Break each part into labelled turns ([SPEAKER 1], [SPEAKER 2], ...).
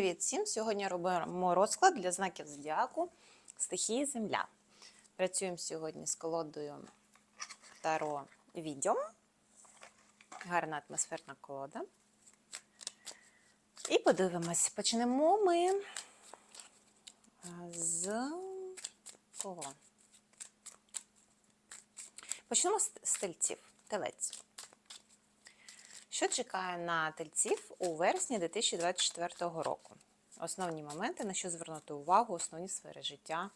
[SPEAKER 1] Привіт всім! Сьогодні робимо розклад для знаків зодіаку стихії Земля. Працюємо сьогодні з колодою Таро Відьом. Гарна атмосферна колода. І подивимось. Почнемо ми е, з кого? Почнемо з тельців. Телець. Що чекає на тельців у вересні 2024 року? Основні моменти, на що звернути увагу, основні сфери життя,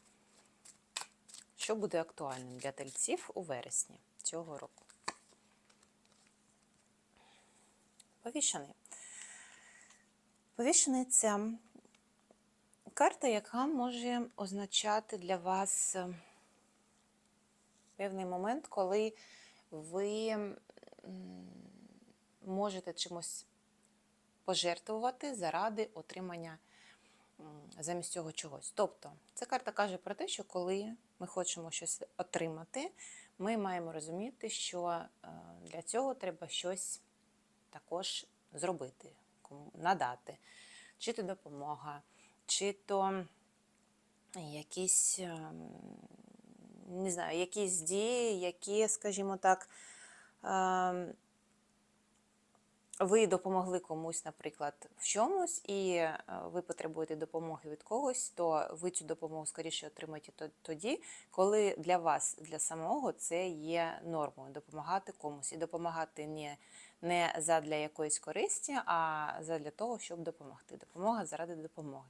[SPEAKER 1] що буде актуальним для тельців у вересні цього року. Повішений. Повішений це карта, яка може означати для вас е, певний момент, коли ви можете чимось пожертвувати заради отримання замість цього чогось. Тобто, ця карта каже про те, що коли ми хочемо щось отримати, ми маємо розуміти, що е, для цього треба щось також зробити, надати, чи то допомога, чи то якісь, ем, не знаю, якісь дії, які, скажімо так, ем, ви допомогли комусь, наприклад, в чомусь, і е, ви потребуєте допомоги від когось, то ви цю допомогу скоріше отримаєте тоді, коли для вас, для самого, це є нормою допомагати комусь. І допомагати не, не задля якоїсь користі, а задля того, щоб допомогти. Допомога заради допомоги,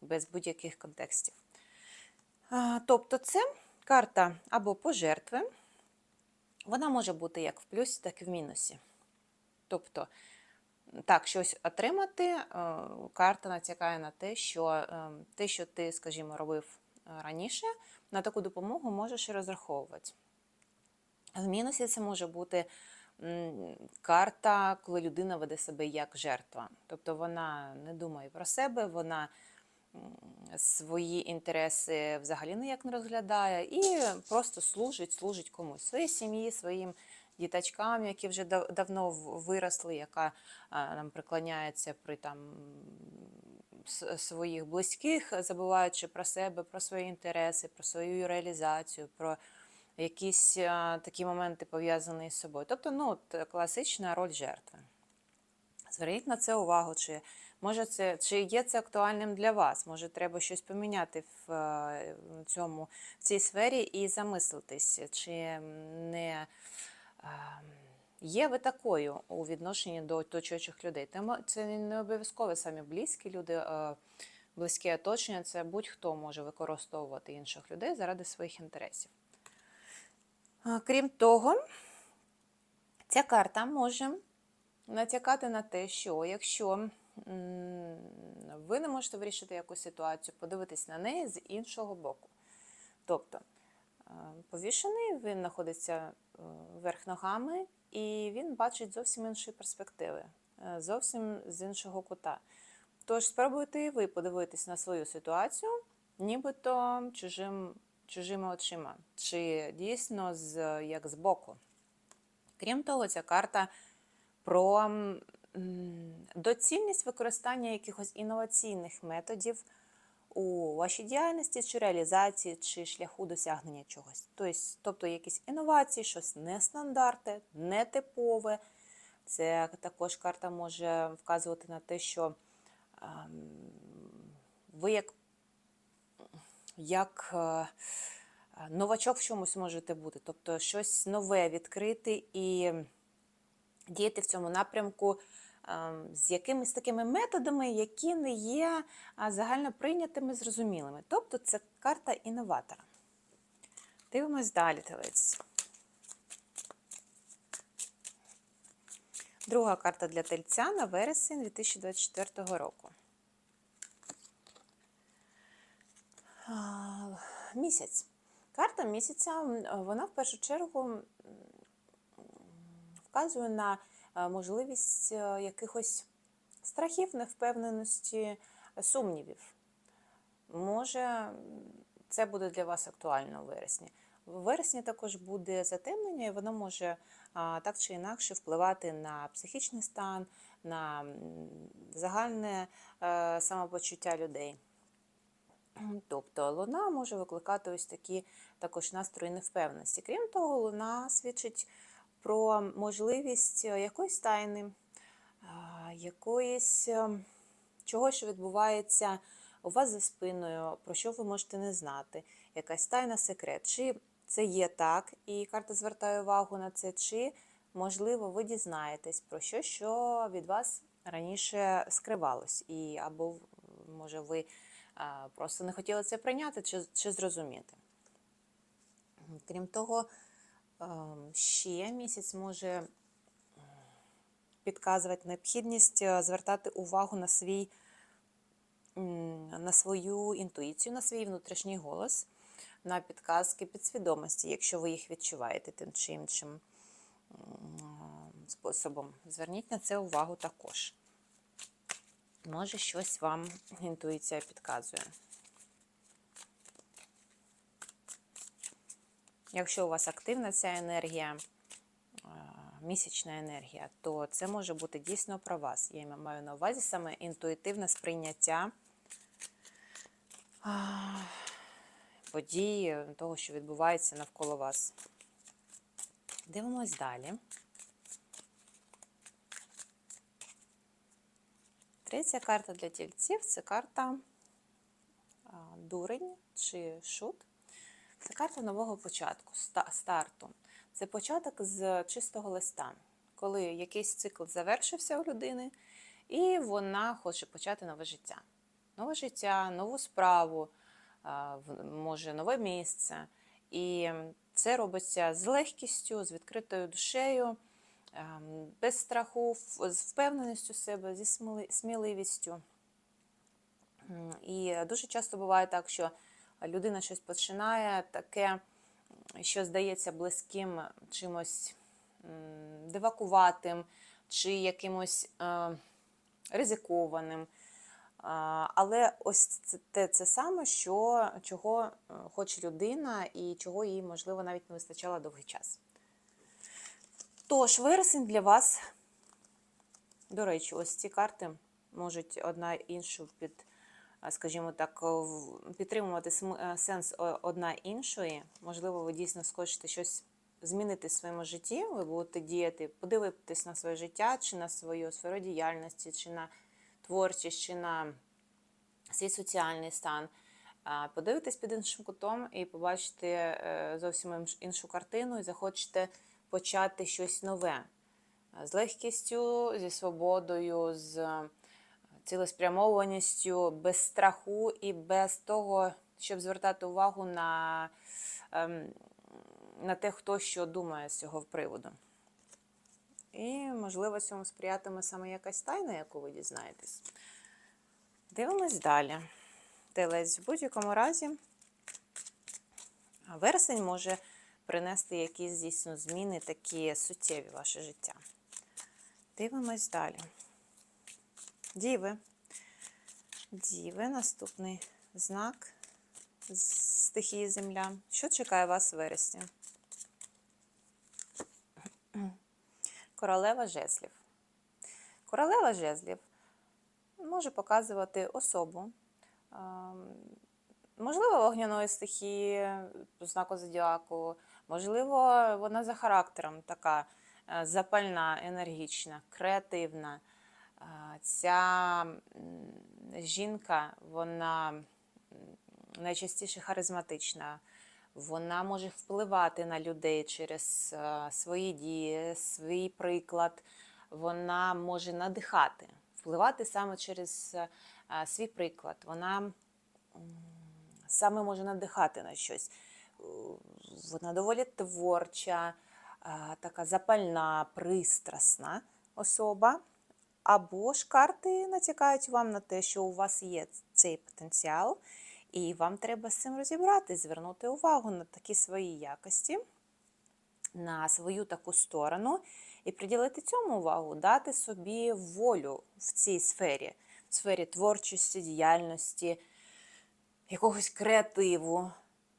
[SPEAKER 1] без будь-яких контекстів. Тобто, це карта або пожертви. Вона може бути як в плюсі, так і в мінусі. Тобто, так, щось отримати, е, карта натякає на те, що е, те, що ти, скажімо, робив е, раніше, на таку допомогу можеш і розраховувати. В мінусі це може бути карта, коли людина веде себе як жертва. Тобто вона не думає про себе, вона свої інтереси взагалі ніяк не розглядає і просто служить, служить комусь своїй сім'ї, своїм діточкам, які вже дав- давно виросли, яка нам приклоняється при там своїх близьких, забуваючи про себе, про свої інтереси, про свою реалізацію, про якісь такі моменти пов'язані з собою. Тобто, ну, класична роль жертви. Зверніть на це увагу, чи може це чи є це актуальним для вас? Може, треба щось поміняти в цьому в цій сфері і замислитись, чи не є ви такою у відношенні до оточуючих людей? Це не обов'язково самі близькі люди, е, близьке оточення, це будь-хто може використовувати інших людей заради своїх інтересів. Крім того, ця карта може натякати на те, що якщо ви не можете вирішити якусь ситуацію, подивитись на неї з іншого боку. Тобто е, повішений, він знаходиться е, вверх ногами, і він бачить зовсім інші перспективи, е, зовсім з іншого кута. Тож спробуйте і ви подивитись на свою ситуацію, нібито чужим, чужими очима, чи дійсно з, як збоку. Крім того, ця карта про доцільність використання якихось інноваційних методів у вашій діяльності чи реалізації, чи шляху досягнення чогось. Тобто, тобто якісь інновації, щось нестандартне, нетипове. Це також карта може вказувати на те, що ем, ви як, як е, новачок в чомусь можете бути, тобто щось нове відкрити і діяти в цьому напрямку з якимись такими методами, які не є загально прийнятими, зрозумілими. Тобто це карта інноватора. Дивимось далі, телець. Друга карта для тельця на вересень 2024 року. Місяць. Карта місяця, вона в першу чергу вказує на можливість е, якихось страхів, невпевненості, сумнівів. Може, це буде для вас актуально у вересні. В вересні також буде затемнення, і воно може так чи інакше впливати на психічний стан, на загальне е, самопочуття людей. Тобто луна може викликати ось такі також настрої невпевненості. Крім того, луна свідчить про можливість е, якоїсь тайни, якоїсь е, чогось, що відбувається у вас за спиною, про що ви можете не знати, якась тайна секрет. Чи це є так, і карта звертає увагу на це, чи, можливо, ви дізнаєтесь про що, що від вас раніше скривалось, і або, може, ви просто не хотіли це прийняти чи, чи зрозуміти. Крім того, ще місяць може підказувати необхідність е, звертати увагу на свій на свою інтуїцію, на свій внутрішній голос, на підказки підсвідомості, якщо ви їх відчуваєте тим чи іншим способом. Зверніть на це увагу також. Може, щось вам інтуїція підказує. Якщо у вас активна ця енергія, е, місячна енергія, то це може бути дійсно про вас. Я маю на увазі саме інтуїтивне сприйняття подій, того, що відбувається навколо вас. Дивимось далі. Третя карта для тільців це карта дурень чи шут. Це карта нового початку, старту. Це початок з чистого листа, коли якийсь цикл завершився у людини, і вона хоче почати нове життя. Нове життя, нову справу, може нове місце. І це робиться з легкістю, з відкритою душею, без страху, з впевненістю себе, зі сміливістю. І дуже часто буває так, що людина щось починає таке, що здається близьким чимось дивакуватим чи якимось е, ризикованим. Але ось це те це саме, що, чого е, хоче людина і чого їй, можливо, навіть не вистачало довгий час. Тож, вересень для вас, до речі, ось ці карти можуть одна іншу під, скажімо так, підтримувати е, сенс одна іншої. Можливо, ви дійсно схочете щось змінити в своєму житті, ви будете діяти, подивитись на своє життя, чи на свою сферу діяльності, чи на творчість, чи на свій соціальний стан. Подивитись під іншим кутом і побачите е, зовсім іншу картину, і захочете почати щось нове Е, з легкістю, зі свободою, з е, цілеспрямованістю, без страху і без того, щоб звертати увагу на, ем, на те, хто що думає з цього приводу. І, можливо, цьому сприятиме саме якась тайна, яку ви дізнаєтесь. Дивимось далі. Телець в будь-якому разі. Вересень може принести якісь дійсно зміни, такі суттєві ваше життя. Дивимось далі. Діви. Діви, наступний знак з стихії Земля. Що чекає вас в вересні? Королева жезлів. Королева жезлів може показувати особу, можливо, вогняної стихії, знаку зодіаку, можливо, вона за характером така е, запальна, енергічна, креативна. Ця жінка, вона найчастіше харизматична. Вона може впливати на людей через е, свої дії, свій приклад. Вона може надихати, впливати саме через е, свій приклад. Вона саме може надихати на щось. Е, Вона доволі творча, така запальна, пристрасна особа. Або ж карти натякають вам на те, що у вас є цей потенціал, і вам треба з цим розібратись, звернути увагу на такі свої якості, на свою таку сторону, і приділити цьому увагу, дати собі волю в цій сфері, в сфері творчості, діяльності, якогось креативу.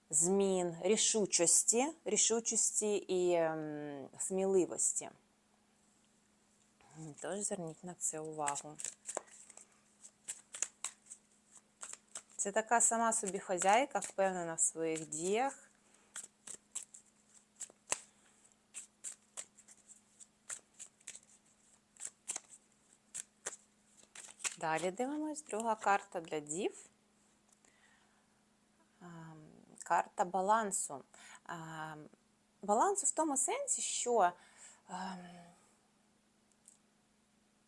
[SPEAKER 1] змін, рішучості, рішучості і ем, сміливості. Тож зверніть на це увагу. Це така сама собі хазяйка, впевнена в своїх діях. Далі дивимось друга карта для дів. Ем, Карта балансу. Ем, Балансу в тому сенсі, що ем,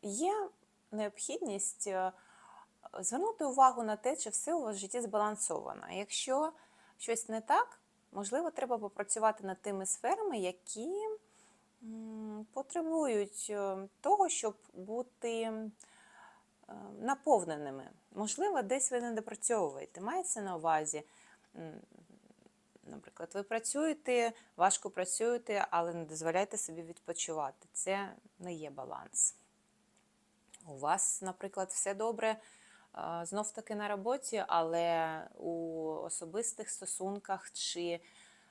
[SPEAKER 1] є необхідність е, звернути увагу на те, чи все у вас в житті збалансовано. Якщо щось не так, можливо, треба попрацювати над тими сферами, які потребують е, того, щоб бути е, наповненими. Можливо, десь ви не допрацьовуєте. Мається на увазі. Наприклад, ви працюєте, важко працюєте, але не дозволяєте собі відпочивати. Це не є баланс. У вас, наприклад, все добре знов таки на роботі, але у особистих стосунках чи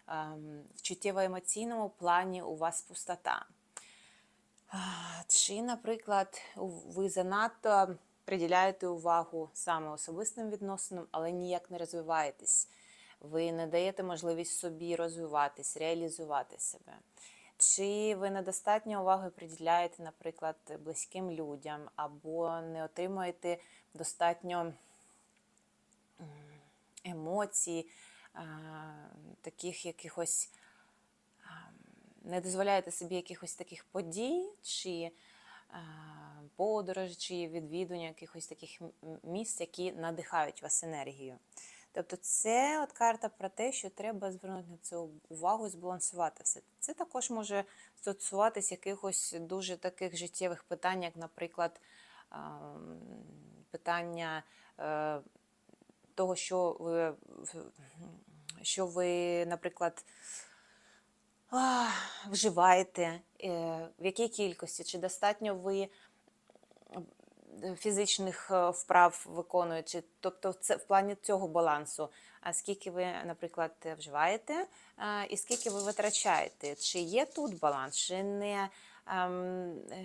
[SPEAKER 1] ем, в чуттєво-емоційному плані у вас пустота. Чи, наприклад, ви занадто приділяєте увагу саме особистим відносинам, але ніяк не розвиваєтесь. Ви не даєте можливість собі розвиватись, реалізувати себе. Чи ви недостатньо уваги приділяєте, наприклад, близьким людям, або не отримуєте достатньо емоцій, таких якихось не дозволяєте собі якихось таких подій, чи подорожі, чи відвідування якихось таких місць, які надихають вас енергією. Тобто це от карта про те, що треба звернути на це увагу і збалансувати все. Це також може стосуватись якихось дуже таких життєвих питань, як, наприклад, питання е, того, що ви, що ви, наприклад, вживаєте, е, в якій кількості, чи достатньо ви фізичних е, вправ виконуєте, тобто це в плані цього балансу. А скільки ви, наприклад, вживаєте, і скільки ви витрачаєте? Чи є тут баланс, чи не, ем, е,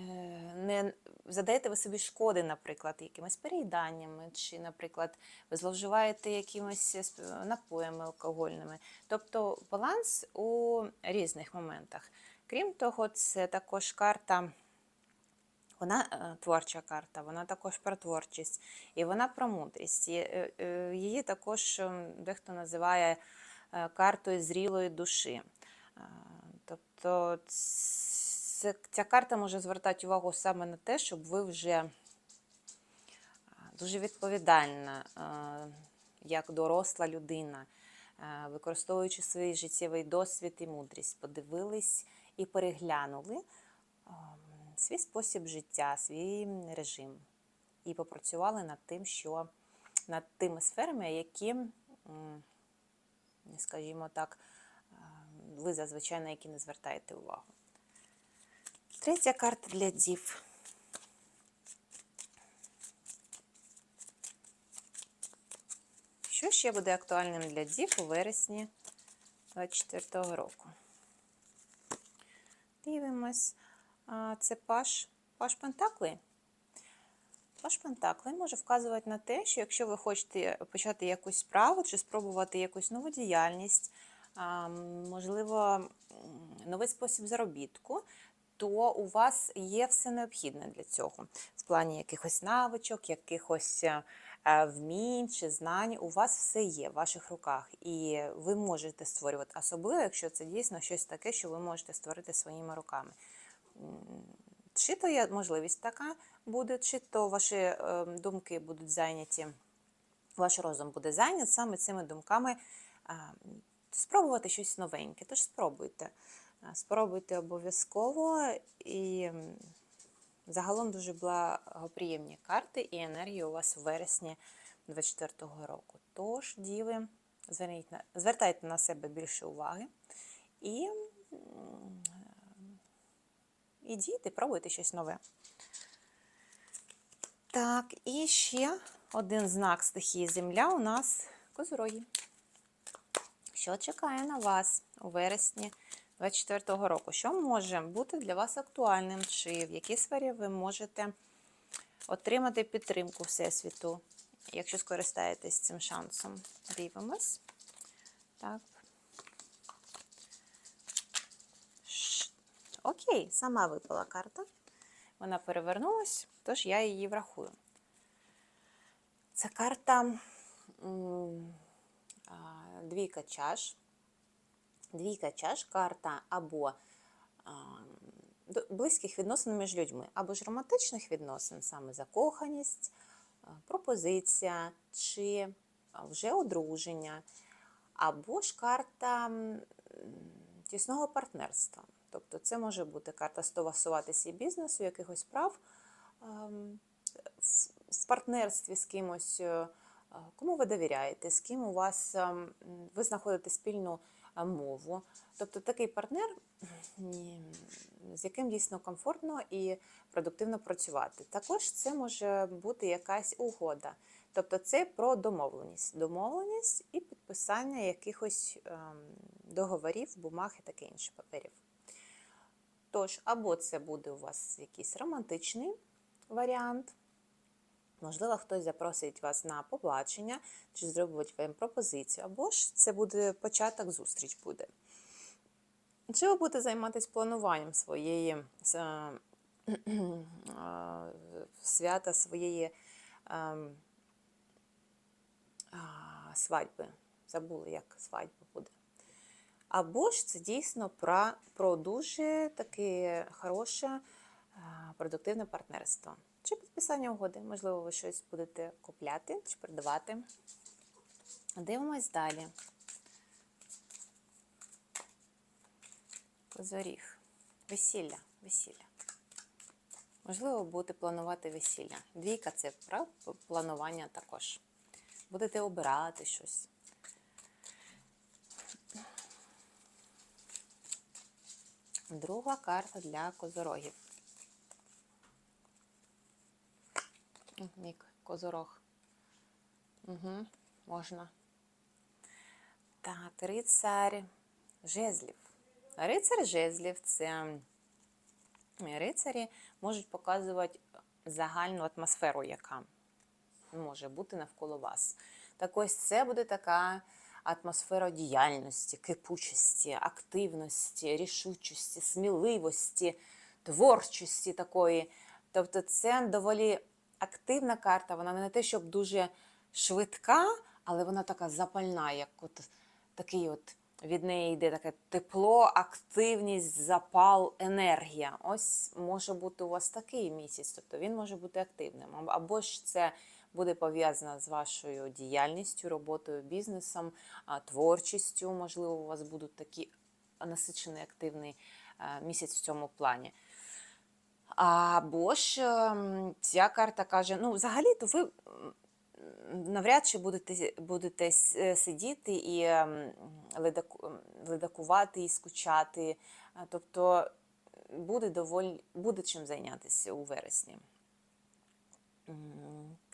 [SPEAKER 1] не задаєте ви собі шкоди, наприклад, якимись переїданнями, чи, наприклад, ви зловживаєте якимись напоями алкогольними? Тобто баланс у різних моментах. Крім того, це також карта. Вона е, творча карта, вона також про творчість, і вона про мудрість. Е, е, Її також ем, дехто називає картою зрілої душі. Тобто ця карта може звертати увагу саме на те, щоб ви вже дуже відповідальна, як доросла людина, використовуючи свій життєвий досвід і мудрість, подивились і переглянули ем, свій спосіб життя, свій режим. І попрацювали над тим, що над тими сферами, які, скажімо так, ви зазвичай на які не звертаєте увагу. Третя карта для дів. Що ще буде актуальним для дів у вересні 2024 року? Дивимось. Це паш, паш Пентакли. Паш Пентакли може вказувати на те, що якщо ви хочете почати якусь справу чи спробувати якусь нову діяльність, можливо, новий спосіб заробітку, то у вас є все необхідне для цього. В плані якихось навичок, якихось е, е, вмінь чи знань, у вас все є в ваших руках. І ви можете створювати, особливо, якщо це дійсно щось таке, що ви можете створити своїми руками. Чи то є можливість така буде, чи то ваші е, думки будуть зайняті, ваш розум буде зайнят саме цими думками спробувати щось новеньке. Тож спробуйте. Спробуйте обов'язково і загалом дуже благоприємні карти і енергія у вас в вересні 2024 року. Тож, діви, зверніть на, звертайте на себе більше уваги і і пробуйте щось нове. Так, і ще один знак стихії Земля у нас козороги. Що чекає на вас у вересні 2024 року? Що може бути для вас актуальним? Чи в якій сфері ви можете отримати підтримку Всесвіту, якщо скористаєтесь цим шансом? Дивимось. Так. Окей, сама випала карта. Вона перевернулась, тож я її врахую. Це карта двійка чаш. Двійка чаш карта або близьких відносин між людьми, або ж романтичних відносин, саме закоханість, пропозиція чи вже одруження, або ж карта тісного партнерства. Тобто це може бути карта стосуватися і бізнесу, якихось прав ем, в- партнерстві з кимось, е, кому ви довіряєте, з ким у вас ем, ви знаходите спільну мову. Тобто такий партнер, з яким дійсно комфортно і продуктивно працювати. Також це може бути якась угода. Тобто це про домовленість. Домовленість і підписання якихось ем, договорів, бумаг і таке інше паперів. Тож, або це буде у вас якийсь романтичний варіант, можливо, хтось запросить вас на побачення чи зробить вам пропозицію, або ж це буде початок зустріч буде. Чи ви будете займатися плануванням своєї свята, своєї свадьби? Забула, як свадьба буде. Або ж це дійсно про, про дуже таке хороше, продуктивне партнерство. Чи підписання угоди. Можливо, ви щось будете купляти чи продавати. Дивимось далі. Козоріг. Весілля. Весілля. Можливо, будете планувати весілля. Двійка це про планування також. Будете обирати щось. Друга карта для козорогів. Мік, козорог. Угу, можна. Так, рицар жезлів. Рицар жезлів це рицарі можуть показувати загальну атмосферу, яка може бути навколо вас. Так ось це буде така атмосфера діяльності, кипучості, активності, рішучості, сміливості, творчості такої. Тобто це доволі активна карта, вона не те, щоб дуже швидка, але вона така запальна, як от такий от від неї йде таке тепло, активність, запал, енергія. Ось може бути у вас такий місяць, тобто він може бути активним. Або ж це буде пов'язано з вашою діяльністю, роботою, бізнесом, творчістю. Можливо, у вас будуть такі насичений активний е, місяць в цьому плані. Або ж ем, ця карта каже: ну, взагалі-то ви навряд чи будете, будете е, сидіти і ем, ледаку, ем, ледакувати і скучати. Тобто буде доволі буде чим зайнятися у вересні.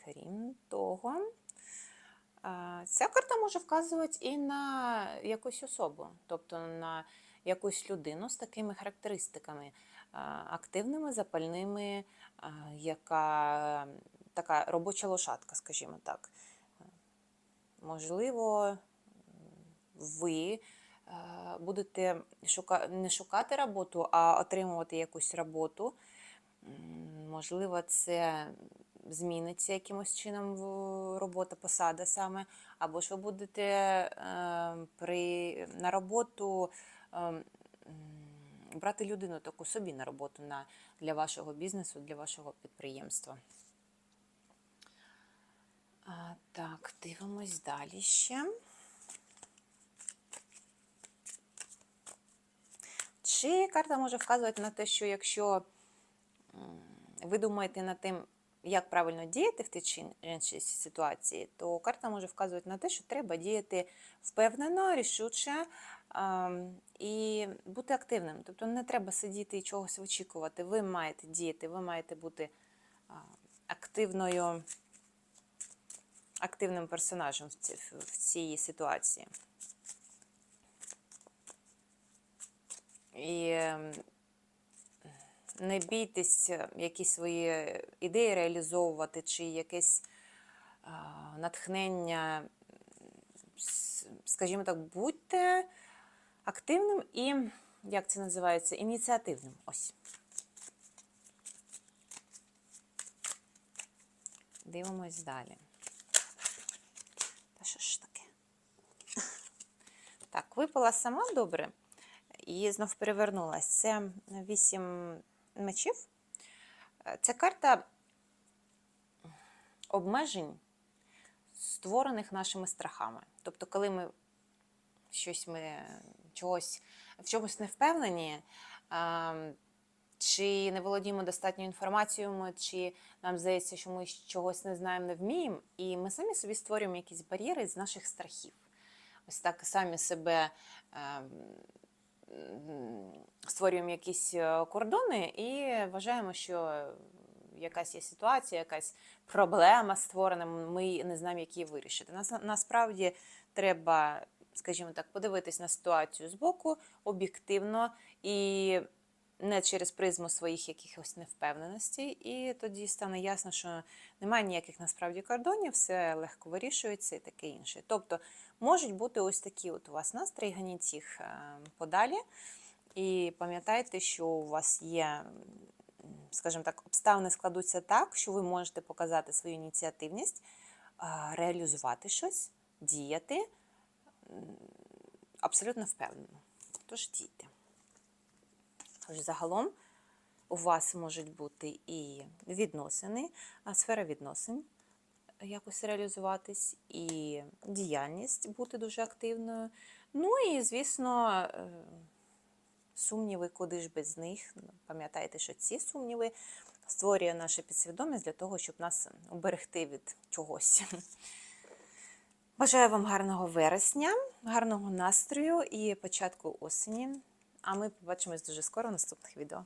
[SPEAKER 1] Крім того, ця карта може вказувати і на якусь особу, тобто на якусь людину з такими характеристиками активними, запальними, яка така робоча лошадка, скажімо так. Можливо, ви будете шука... не шукати роботу, а отримувати якусь роботу. Можливо, це зміниться якимось чином робота, посада саме, або ж ви будете е, при, на роботу е, брати людину таку собі на роботу на, для вашого бізнесу, для вашого підприємства. А, так, дивимось далі ще. Чи карта може вказувати на те, що якщо ви думаєте над тим, як правильно діяти в тій чи іншій ситуації, то карта може вказувати на те, що треба діяти впевнено, рішуче і бути активним. Тобто не треба сидіти і чогось очікувати. Ви маєте діяти, ви маєте бути активною, активним персонажем в цій ситуації. І ем, не бійтесь е, якісь свої ідеї реалізовувати, чи якесь натхнення, скажімо так, будьте активним і, як це називається, ініціативним. Ось. Дивимось далі. Та що ж таке? Так, випала сама добре і знов перевернулась. Це вісім мечів. Е, Це карта обмежень, створених нашими страхами. Тобто, коли ми щось ми чогось в чомусь не впевнені, чи не володіємо достатньою інформацією, чи нам здається, що ми чогось не знаємо, не вміємо, і ми самі собі створюємо якісь бар'єри з наших страхів. Ось так самі себе ем, створюємо якісь е, кордони і вважаємо, що якась є ситуація, якась проблема створена, ми не знаємо, як її вирішити. Нас, насправді треба, скажімо так, подивитись на ситуацію збоку об'єктивно і не через призму своїх якихось невпевненостей, і тоді стане ясно, що немає ніяких насправді кордонів, все легко вирішується і таке інше. Тобто можуть бути ось такі от у вас настрої, ганіть їх е, подалі. І пам'ятайте, що у вас є, скажімо так, обставини складуться так, що ви можете показати свою ініціативність, реалізувати щось, діяти абсолютно впевнено. Тож дійте. Тож загалом у вас можуть бути і відносини, а сфера відносин якось реалізуватись, і діяльність бути дуже активною. Ну і, звісно, е, сумніви, куди ж без них. Пам'ятайте, що ці сумніви створює наша підсвідомість для того, щоб нас уберегти від чогось. Бажаю вам гарного вересня, гарного настрою і початку осені. А ми побачимось дуже скоро в наступних відео.